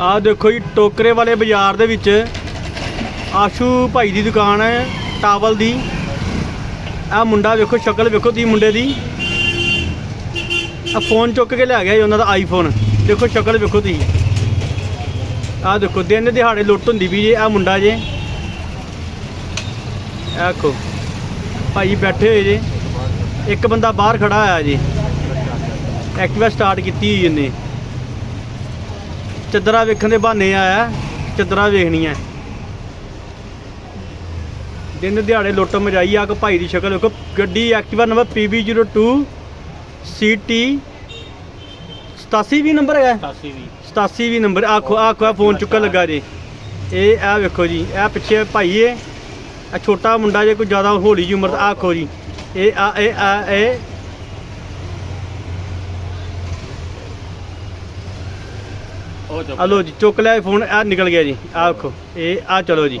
ਆਹ ਦੇਖੋ ਜੀ, ਟੋਕਰੇ ਵਾਲੇ ਬਾਜ਼ਾਰ ਦੇ ਵਿੱਚ ਆਸ਼ੂ ਭਾਈ ਦੀ ਦੁਕਾਨ ਹੈ, ਟਾਵਲ ਦੀ। ਆਹ ਮੁੰਡਾ ਵੇਖੋ, ਸ਼ਕਲ ਵੇਖੋ ਦੀ ਮੁੰਡੇ ਦੀ। ਆ ਫੋਨ ਚੁੱਕ ਕੇ ਲੈ ਗਿਆ ਜੀ ਉਹਨਾਂ ਦਾ ਆਈਫੋਨ ਦੇਖੋ, ਸ਼ਕਲ ਵੇਖੋ ਤੁਸੀਂ। ਆਹ ਦੇਖੋ, ਦਿਨ ਦਿਹਾੜੇ ਲੁੱਟ ਹੁੰਦੀ ਵੀ ਜੇ, ਆਹ ਮੁੰਡਾ ਜੇ। ਆਹ ਦੇਖੋ, ਭਾਈ ਬੈਠੇ ਹੋਏ ਜੇ। ਇੱਕ ਬੰਦਾ ਬਾਹਰ ਖੜਾ ਹੋਇਆ ਜੀ। ਐਕਟਿਵਾ ਸਟਾਰਟ ਕੀਤੀ ਹੋਈ ਇਹਨੇ ਚੱਦਰਾ ਵੇਖਣ ਦੇ ਬਹਾਨੇ ਆਇਆ ਚੱਦਰਾ ਵੇਖਣੀਆਂ ਦਿਨ ਦਿਹਾੜੇ ਲੁੱਟ ਮਜਾਈ ਆ ਕਿ ਭਾਈ ਦੀ ਸ਼ਕਲ ਵੇਖੋ। ਗੱਡੀ ਐਕਟਿਵਾ ਨੰਬਰ PB02 CT 87 ਵੀ ਨੰਬਰ ਹੈਗਾ। 87 ਵੀ 87 ਵੀ ਨੰਬਰ ਆਖੋ ਆਖੋ ਆ ਫੋਨ ਚੁੱਕਣ ਲੱਗਾ ਜੀ। ਇਹ ਆ ਵੇਖੋ ਜੀ ਇਹ ਪਿੱਛੇ ਭਾਈ ਏ ਆ ਛੋਟਾ ਮੁੰਡਾ ਜੇ ਕੋਈ ਜ਼ਿਆਦਾ ਹੌਲੀ ਜੀ ਉਮਰ ਦਾ ਆਖੋ ਜੀ। ਇਹ ਆ ਇਹ ਆ ਇਹ ਉਹ ਚੁੱਪ ਆ ਜੀ, ਚੁੱਕ ਲਿਆ ਫੋਨ ਆ ਨਿਕਲ ਗਿਆ ਜੀ, ਆਹ ਵੇਖੋ, ਇਹ ਆ ਚਲੋ ਜੀ।